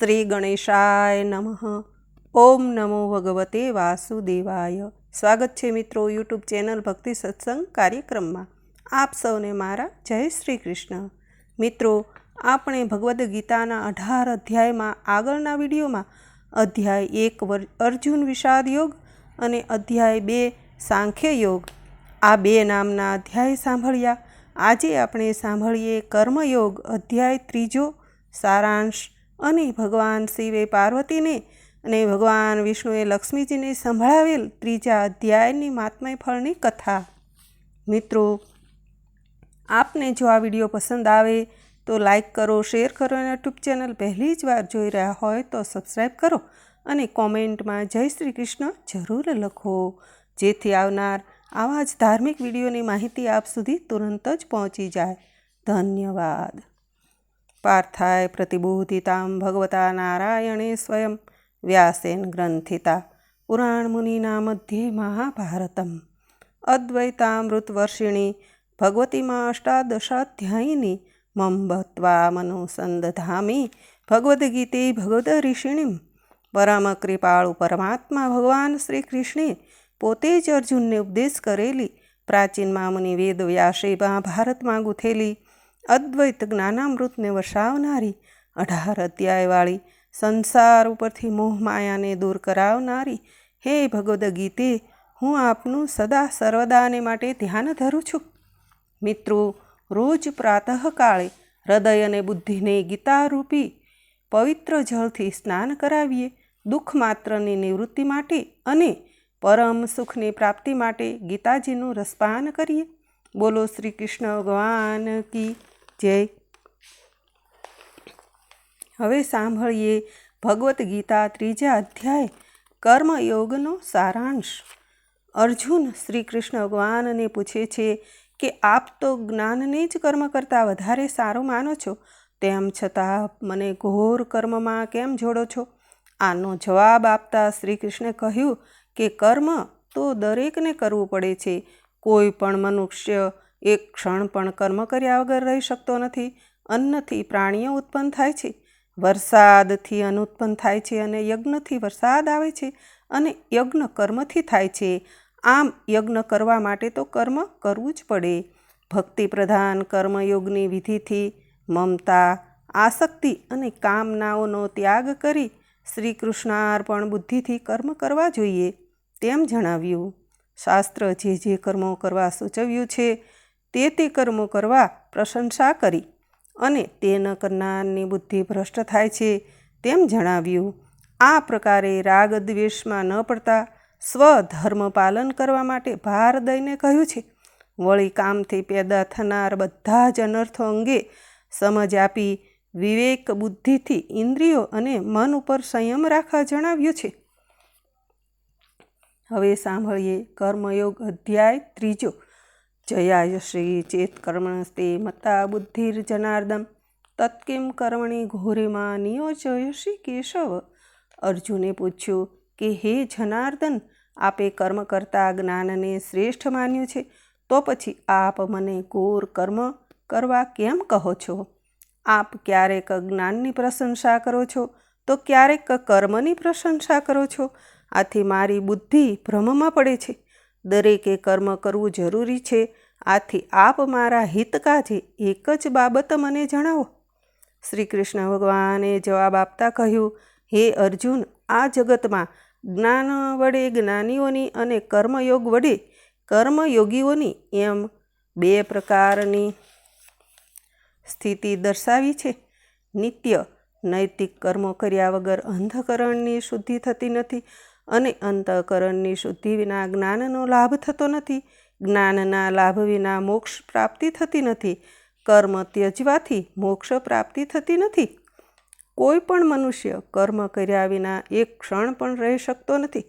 શ્રી ગણેશાય નમઃ ઓમ નમો ભગવતે વાસુદેવાય સ્વાગત છે મિત્રો યુટ્યુબ ચેનલ ભક્તિ સત્સંગ કાર્યક્રમમાં આપ સૌને મારા જય શ્રી કૃષ્ણ। મિત્રો, આપણે ભગવદ્ ગીતાના અઢાર અધ્યાયમાં આગળના વિડીયોમાં અધ્યાય એક અર્જુન વિષાદ યોગ અને અધ્યાય બે સાંખ્ય યોગ, આ બે નામના અધ્યાય સાંભળ્યા. આજે આપણે સાંભળીએ કર્મયોગ અધ્યાય ત્રીજો સારાંશ અને ભગવાન શિવે પાર્વતીને અને ભગવાન વિષ્ણુએ લક્ષ્મીજીને સંભળાવેલ ત્રીજા અધ્યાયની માત્મય ફળની કથા. મિત્રો, આપને જો આ વીડિયો પસંદ આવે તો લાઈક કરો, શેર કરો અને યુટ્યુબ ચેનલ પહેલી જ વાર જોઈ રહ્યા હોય તો સબસ્ક્રાઈબ કરો અને કોમેન્ટમાં જય શ્રી કૃષ્ણ જરૂર લખો. જેથી આવનાર આવા જ ધાર્મિક વિડીયોની માહિતી આપ સુધી તુરંત જ પહોંચી જાય. ધન્યવાદ. પાર્થાય પ્રતિબોધિતામ ભગવતા નારાયણે સ્વયં વ્યાસેન ગ્રંથિતા પુરાણમુનિના મધ્યે મહાભારતમ અદ્વૈતામૃતવર્ષિણી ભગવતીમાં અષ્ટાદશાધ્યાયિની મંબત્વા મનુસંદધામી ભગવદ્ગીતે ભગવદ ઋષિણીમ પરમ કૃપાળુ પરમાત્મા ભગવાન શ્રી કૃષ્ણે પોતે જ અર્જુનને ઉપદેશ કરેલી પ્રાચીન મામુની વેદ વ્યાસે મહાભારતમાં ગૂથેલી અદ્વૈત જ્ઞાનામૃતને વસાવનારી, અઢાર અધ્યાયવાળી સંસાર ઉપરથી મોહ માયાને દૂર કરાવનારી, હે ભગવદ્ ગીતે, હું આપનું સદા સર્વદાને માટે ધ્યાન ધરું છું. મિત્રો, રોજ પ્રાતઃકાળે હૃદય અને બુદ્ધિને ગીતારૂપી પવિત્ર જળથી સ્નાન કરાવીએ, દુઃખ માત્રની નિવૃત્તિ માટે અને પરમ સુખની પ્રાપ્તિ માટે ગીતાજીનું રસપાન કરીએ. બોલો શ્રી કૃષ્ણ ભગવાન કી જય. હવે સાંભળીએ ભગવદ્ ગીતા ત્રીજા અધ્યાય, કર્મયોગનો સારાંશ. અર્જુન શ્રી કૃષ્ણ ભગવાનને પૂછે છે કે, આપ તો જ્ઞાનને જ કર્મ કરતાં વધારે સારું માનો છો? તેમ છતાં મને ઘોર કર્મમાં કેમ જોડો છો? આનો જવાબ આપતા શ્રી કૃષ્ણે કહ્યું કે, કર્મ તો દરેકને કરવું પડે છે. કોઈ પણ મનુષ્ય એક ક્ષણ પણ કર્મ કર્યા વગર રહી શકતો નથી, અન્નથી પ્રાણીઓ ઉત્પન્ન થાય છે. વરસાદથી અન્ન ઉત્પન્ન થાય છે અને યજ્ઞથી વરસાદ આવે છે અને યજ્ઞ કર્મથી થાય છે. આમ યજ્ઞ કરવા માટે તો કર્મ કરવું જ પડે. ભક્તિ પ્રધાન કર્મયોગની વિધિથી મમતા, આસક્તિ અને કામનાઓનો ત્યાગ કરી શ્રી કૃષ્ણાર્પણ બુદ્ધિથી કર્મ કરવા જોઈએ, તેમ જણાવ્યું. શાસ્ત્ર જે જે કર્મો કરવા સૂચવ્યું છે તે તે કર્મો કરવા પ્રશંસા કરી અને તે ન કરનારની બુદ્ધિ ભ્રષ્ટ થાય છે તેમ જણાવ્યું. આ પ્રકારે રાગ દ્વેષમાં ન પડતા સ્વધર્મ પાલન કરવા માટે ભાર દઈને કહ્યું છે. વળી કામથી પેદા થનાર બધા જ અનર્થો અંગે સમજ આપી વિવેક બુદ્ધિથી ઇન્દ્રિયો અને મન ઉપર સંયમ રાખવા જણાવ્યું છે. હવે સાંભળીએ કર્મયોગ અધ્યાય ત્રીજો. જયાયશ્રી ચેત કર્મણસ્તે મતા બુદ્ધિર્જનાર્દમ તત્કિમ કર્મણી ઘોરેમાં શ્રી કેશવ અર્જુને પૂછ્યું કે હે જનાર્દન આપે કર્મ કરતા જ્ઞાનને શ્રેષ્ઠ માન્યું છે તો પછી આપ મને ઘોર કર્મ કરવા કેમ કહો છો આપ ક્યારેક જ્ઞાનની પ્રશંસા કરો છો તો ક્યારેક કર્મની પ્રશંસા કરો છો આથી મારી બુદ્ધિ ભ્રમમાં પડે છે. દરેકે કર્મ કરવું જરૂરી છે. આથી આપ મારા હિતકાજે એક જ બાબત મને જણાવો. શ્રી કૃષ્ણ ભગવાને જવાબ આપતા કહ્યું, હે અર્જુન, આ જગતમાં જ્ઞાન વડે જ્ઞાનીઓની અને કર્મયોગ વડે કર્મયોગીઓની એમ બે પ્રકારની સ્થિતિ દર્શાવી છે. નિત્ય નૈતિક કર્મો કર્યા વગર અંધકરણની શુદ્ધિ થતી નથી અને અંતઃકરણની શુદ્ધિ વિના જ્ઞાનનો લાભ થતો નથી. જ્ઞાનના લાભ વિના મોક્ષ પ્રાપ્તિ થતી નથી. કર્મ ત્યજવાથી મોક્ષ પ્રાપ્તિ થતી નથી. કોઈ પણ મનુષ્ય કર્મ કર્યા વિના એક ક્ષણ પણ રહી શકતો નથી.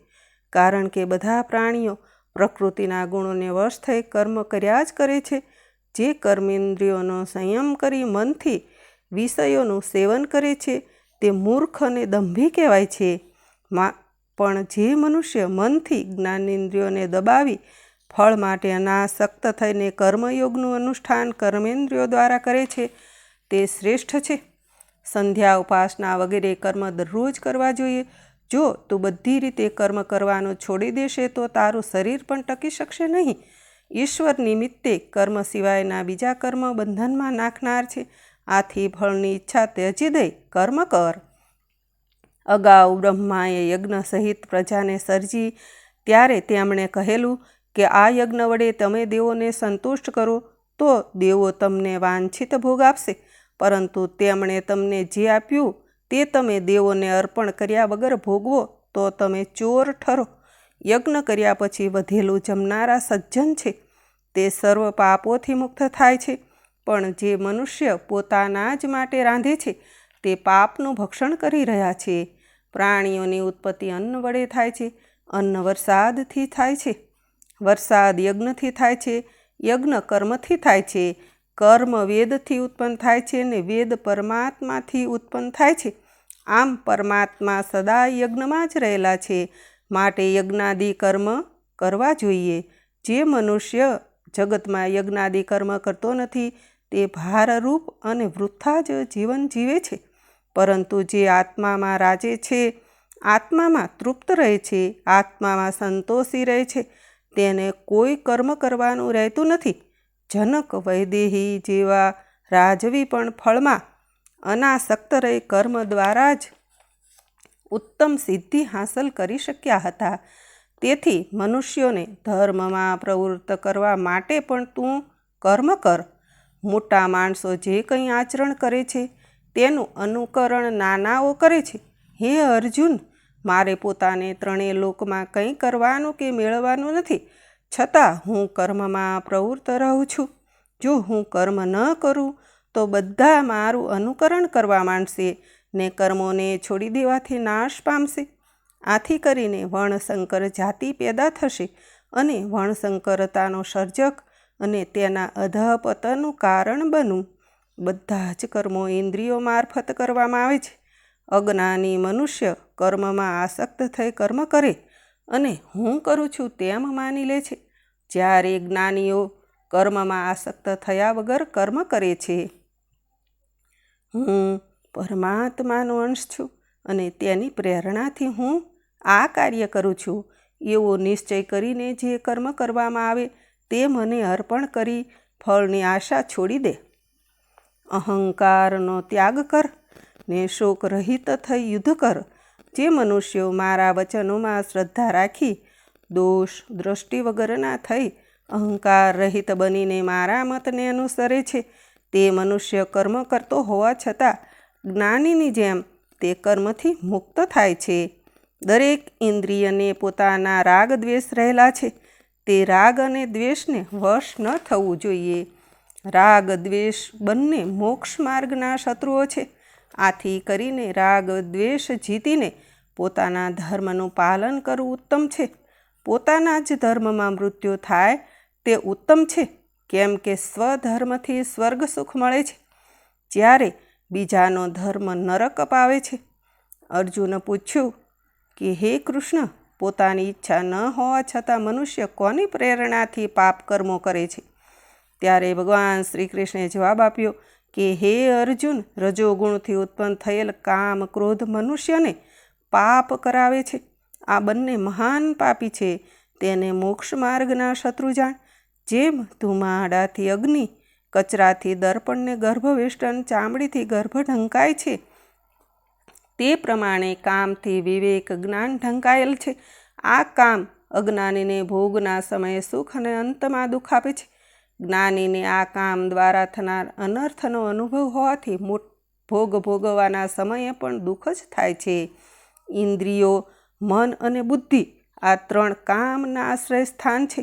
કારણ કે બધા પ્રાણીઓ પ્રકૃતિના ગુણોને વશ થઈ કર્મ કર્યા જ કરે છે. જે કર્મેન્દ્રિયોનો સંયમ કરી મનથી વિષયોનું સેવન કરે છે, તે મૂર્ખ અને દંભી કહેવાય છે. મા, પણ જે મનુષ્ય મનથી જ્ઞાનેન્દ્રિયોને દબાવી ફળ માટે અનાસક્ત થઈને કર્મયોગનું અનુષ્ઠાન કર્મેન્દ્રિયો દ્વારા કરે છે, તે શ્રેષ્ઠ છે. સંધ્યા, ઉપાસના વગેરે કર્મ દરરોજ કરવા જોઈએ. જો તું બધી રીતે કર્મ કરવાનું છોડી દેશે, તો તારું શરીર પણ ટકી શકશે નહીં. ઈશ્વર નિમિત્તે કર્મ સિવાયના બીજા કર્મ બંધનમાં નાખનાર છે. આથી ફળની ઈચ્છા ત્યજી દઈ કર્મ કર. અગાઉ બ્રહ્માએ યજ્ઞ સહિત પ્રજાને સર્જી, ત્યારે તેમણે કહેલું કે આ યજ્ઞ વડે તમે દેવોને સંતુષ્ટ કરો, તો દેવો તમને વાંછિત ભોગ આપશે. પરંતુ તેમણે તમને જે આપ્યું, તે તમે દેવોને અર્પણ કર્યા વગર ભોગવો, તો તમે ચોર ઠરો. યજ્ઞ કર્યા પછી વધેલું જમનારા સજ્જન છે. તે સર્વ પાપોથી મુક્ત થાય છે. પણ જે મનુષ્ય પોતાના જ માટે રાંધે છે, તે પાપનું ભક્ષણ કરી રહ્યા છે. પ્રાણીઓની ઉત્પત્તિ અન્ન વડે થાય છે. અન્ન વરસાદથી થાય છે. વરસાદ યજ્ઞથી થાય છે, યજ્ઞ કર્મથી થાય છે, કર્મ વેદથી ઉત્પન્ન થાય છે ને વેદ પરમાત્માથી ઉત્પન્ન થાય છે. આમ પરમાત્મા સદા યજ્ઞમાં જ રહેલા છે. માટે યજ્ઞાદિ કર્મ કરવા જોઈએ. જે મનુષ્ય જગતમાં યજ્ઞાદિ કર્મ કરતો નથી, તે ભારરૂપ અને વૃથા જ જીવન જીવે છે. પરંતુ જે આત્મામાં રાજે છે, આત્મામાં તૃપ્ત રહે છે, આત્મામાં સંતોષી રહે છે તેને કોઈ કર્મ કરવાનું રહેતું નથી. જનક વૈદેહી જેવા રાજવી પણ ફળમાં અનાસક્ત રહી કર્મ દ્વારા જ ઉત્તમ સિદ્ધિ હાંસલ કરી શક્યા હતા. તેથી મનુષ્યોને ધર્મમાં પ્રવૃત્ત કરવા માટે પણ તું કર્મ કર. મોટા માણસો જે કંઈ આચરણ કરે છે તેનું અનુકરણ નાનાઓ કરે છે. હે અર્જુન મારે પોતાને ત્રણેય લોકમાં કંઈ કરવાનું કે મેળવવાનું નથી. છતાં હું કર્મમાં પ્રવૃત્ત રહું છું. જો હું કર્મ ન કરું, તો બધા મારું અનુકરણ કરવા માંડશે, ને કર્મોને છોડી દેવાથી નાશ પામશે. આથી કરીને વર્ણશંકર જાતિ પેદા થશે અને વર્ણશંકરતાનો સર્જક અને તેના અધપતનનું કારણ બનું. બધા જ કર્મો ઇન્દ્રિયો મારફત કરવામાં આવે છે. અજ્ઞાની મનુષ્ય કર્મમાં આસક્ત થઈ કર્મ કરે અને હું કરું છું તેમ માની લે છે. જ્યારે જ્ઞાનીઓ કર્મમાં આસક્ત થયા વગર કર્મ કરે છે. હું પરમાત્માનો અંશ છું અને તેની પ્રેરણાથી હું આ કાર્ય કરું છું. એવો નિશ્ચય કરીને જે કર્મ કરવામાં આવે તે મને અર્પણ કરી ફળની આશા છોડી દે. અહંકારનો ત્યાગ કર. ને શોક રહિત થઈ યુદ્ધ કર જે મનુષ્યો મારા વચનોમાં શ્રદ્ધા રાખી, દોષ દ્રષ્ટિ વગરના થઈ અહંકાર રહિત બનીને મારા મતને અનુસરે છે. તે મનુષ્ય કર્મ કરતો હોવા છતાં જ્ઞાનીની જેમ તે કર્મથી મુક્ત થાય છે. દરેક ઇન્દ્રિયને પોતાના રાગ દ્વેષ રહેલા છે. તે રાગ અને દ્વેષને વશ ન થવું જોઈએ. રાગ દ્વેષ બંને મોક્ષ માર્ગના શત્રુઓ છે. આથી કરીને રાગ, દ્વેષ જીતીને પોતાના ધર્મનું પાલન કરવું ઉત્તમ છે. પોતાના જ ધર્મમાં મૃત્યુ થાય તે ઉત્તમ છે, કેમ કે સ્વધર્મથી સ્વર્ગ સુખ મળે છે. જ્યારે બીજાનો ધર્મ નરક અપાવે છે. અર્જુને પૂછ્યું કે, હે કૃષ્ણ, પોતાની ઈચ્છા ન હોવા છતાં મનુષ્ય કોની પ્રેરણાથી પાપ કર્મો કરે છે? ત્યારે ભગવાન શ્રી કૃષ્ણે જવાબ આપ્યો કે હે અર્જુન, રજોગુણથી ઉત્પન્ન થયેલ કામ ક્રોધ મનુષ્યને પાપ કરાવે છે. આ બંને મહાન પાપી છે. તેને મોક્ષ માર્ગના શત્રુ જાણ. જેમ ધુમાડાથી અગ્નિ, કચરાથી દર્પણને ગર્ભવેષ્ટન ચામડીથી ગર્ભ ઢંકાય છે, તે પ્રમાણે કામથી વિવેક જ્ઞાન ઢંકાયેલ છે. આ કામ અજ્ઞાનીને ભોગના સમયે સુખ અને અંતમાં દુઃખ આપે છે. જ્ઞાનીને આ કામ દ્વારા થનાર અનર્થનો અનુભવ હોવાથી ભોગ ભોગવવાના સમયે પણ દુઃખ જ થાય છે. ઇન્દ્રિયો, મન અને બુદ્ધિ આ ત્રણ કામના આશ્રય સ્થાન છે.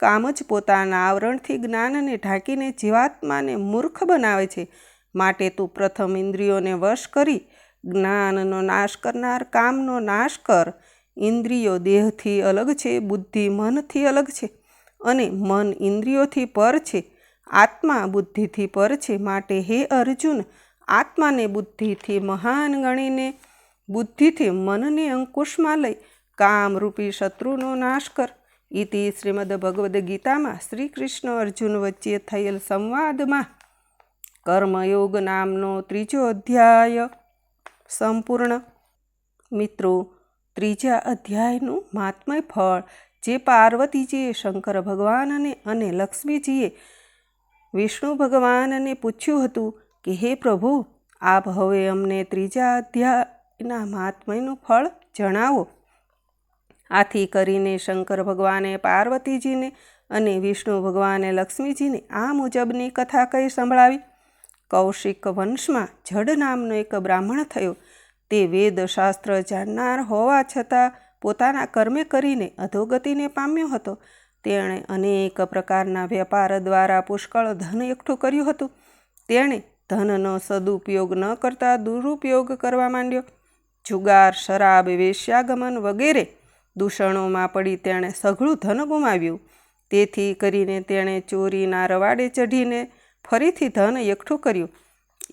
કામ જ પોતાના આવરણથી જ્ઞાનને ઢાંકીને જીવાત્માને મૂર્ખ બનાવે છે. માટે તું પ્રથમ ઇન્દ્રિયોને વશ કરી જ્ઞાનનો નાશ કરનાર કામનો નાશ કર. ઇન્દ્રિયો દેહથી અલગ છે, બુદ્ધિ મનથી અલગ છે. અને મન ઇન્દ્રિયોથી પર છે, આત્મા બુદ્ધિથી પર છે માટે હે અર્જુન, આત્માને બુદ્ધિથી મહાન ગણીને, બુદ્ધિથી મનને અંકુશમાં લઈ કામરૂપી શત્રુનો નાશ કર. ઇતિ શ્રીમદ ભગવદ્ ગીતામાં શ્રી કૃષ્ણ અર્જુન વચ્ચે થયેલ સંવાદમાં કર્મયોગ નામનો ત્રીજો અધ્યાય સંપૂર્ણ. મિત્રો, ત્રીજા અધ્યાયનું મહાત્મય ફળ જે પાર્વતીજીએ શંકર ભગવાનને અને લક્ષ્મીજીએ વિષ્ણુ ભગવાનને પૂછ્યું હતું કે, હે પ્રભુ, આપ હવે અમને ત્રીજા અધ્યાયના મહાત્મયનું ફળ જણાવો. આથી કરીને શંકર ભગવાને પાર્વતીજીને અને વિષ્ણુ ભગવાને લક્ષ્મીજીને આ મુજબની કથા કહી સંભળાવી. કૌશિક વંશમાં જડ નામનો એક બ્રાહ્મણ થયો. તે વેદશાસ્ત્ર જાણનાર હોવા છતાં પોતાના કર્મે કરીને અધોગતિને પામ્યો હતો. તેણે અનેક પ્રકારના વેપાર દ્વારા પુષ્કળ ધન એકઠું કર્યું હતું. તેણે ધનનો સદુપયોગ ન કરતા દુરુપયોગ કરવા માંડ્યો. જુગાર, શરાબ, વેશ્યાગમન વગેરે દૂષણોમાં પડી તેણે સઘળું ધન ગુમાવ્યું. તેથી કરીને તેણે ચોરીના રવાડે ચઢીને ફરીથી ધન એકઠું કર્યું.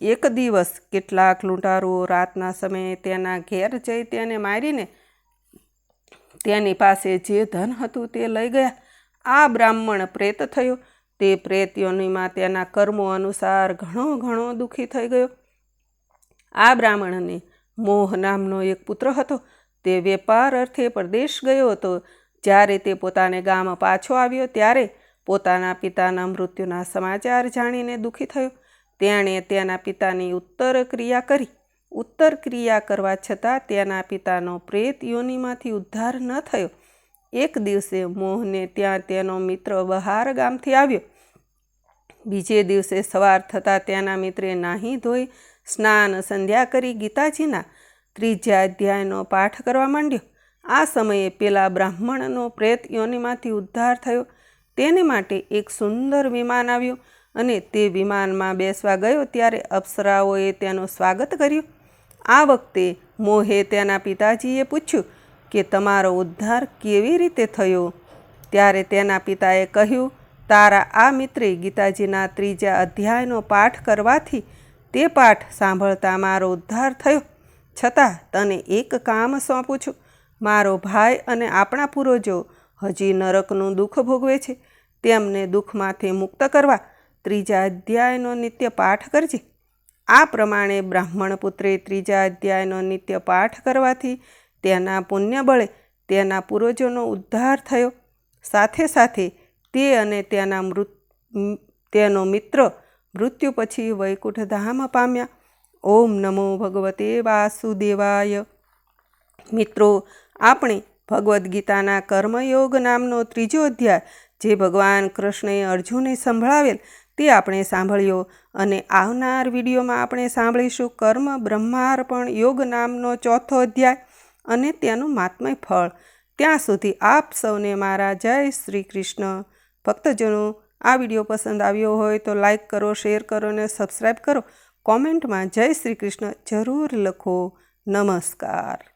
એક દિવસ કેટલાક લૂંટારો રાતના સમયે તેના ઘેર જઈ તેને મારીને તેની પાસે જે ધન હતું તે લઈ ગયા. આ બ્રાહ્મણ પ્રેત થયો. તે પ્રેત તેના કર્મો અનુસાર ઘણો ઘણો દુઃખી થઈ ગયો. આ બ્રાહ્મણને મોહ નામનો એક પુત્ર હતો. તે વેપાર અર્થે પરદેશ ગયો હતો. જ્યારે તે પોતાને ગામ પાછો આવ્યો ત્યારે પોતાના પિતાના મૃત્યુના સમાચાર જાણીને દુઃખી થયો. તેણે તેના પિતાની ઉત્તર ક્રિયા કરી. ઉત્તર ક્રિયા કરવા છતાં તેના પિતાનો પ્રેત યોનિમાંથી ઉદ્ધાર ન થયો. એક દિવસે મોહને ત્યાં તેનો મિત્ર બહાર ગામથી આવ્યો. બીજે દિવસે સવાર થતાં તેના મિત્રે નાહી ધોઈ સ્નાન સંધ્યા કરી ગીતાજીના ત્રીજા અધ્યાયનો પાઠ કરવા માંડ્યો. આ સમયે પેલા બ્રાહ્મણનો પ્રેત યોનિમાંથી ઉદ્ધાર થયો. તેને માટે એક સુંદર વિમાન આવ્યું અને તે વિમાનમાં બેસવા ગયો ત્યારે અપ્સરાઓએ તેનું સ્વાગત કર્યું. આ વખતે મોહે તેના પિતાજીએ પૂછ્યું કે તમારો ઉદ્ધાર કેવી રીતે થયો? ત્યારે તેના પિતાએ કહ્યું, તારા આ મિત્રે ગીતાજીના ત્રીજા અધ્યાયનો પાઠ કરવાથી તે પાઠ સાંભળતા મારો ઉદ્ધાર થયો. છતાં તને એક કામ સોંપું છું. મારો ભાઈ અને આપણા પૂર્વજો હજી નરકનું દુઃખ ભોગવે છે. તેમને દુઃખમાંથી મુક્ત કરવા ત્રીજા અધ્યાયનો નિત્ય પાઠ કરજે. આ પ્રમાણે બ્રાહ્મણ પુત્રે ત્રીજા અધ્યાયનો નિત્ય પાઠ કરવાથી તેના પુણ્યબળે તેના પૂર્વજોનો ઉદ્ધાર થયો. સાથે સાથે તે અને તેના મૃત તેનો મિત્ર મૃત્યુ પછી વૈકુંઠધામ પામ્યા. ઓમ નમો ભગવતે વાસુદેવાય. મિત્રો, આપણે ભગવદ્ ગીતાના કર્મયોગ નામનો ત્રીજો અધ્યાય, જે ભગવાન કૃષ્ણએ અર્જુને સંભળાવેલ તે આપણે સાંભળ્યો અને આવનાર વિડીયોમાં આપણે સાંભળીશું કર્મ બ્રહ્માર્પણ યોગ નામનો ચોથો અધ્યાય અને તેનું માત્મય ફળ. ત્યાં સુધી આપ સૌને મારા જય શ્રી કૃષ્ણ. ભક્તજનો, આ વીડિયો પસંદ આવ્યો હોય તો લાઇક કરો, શેર કરો અને સબસ્ક્રાઈબ કરો. કોમેન્ટમાં જય શ્રી કૃષ્ણ જરૂર લખો. નમસ્કાર.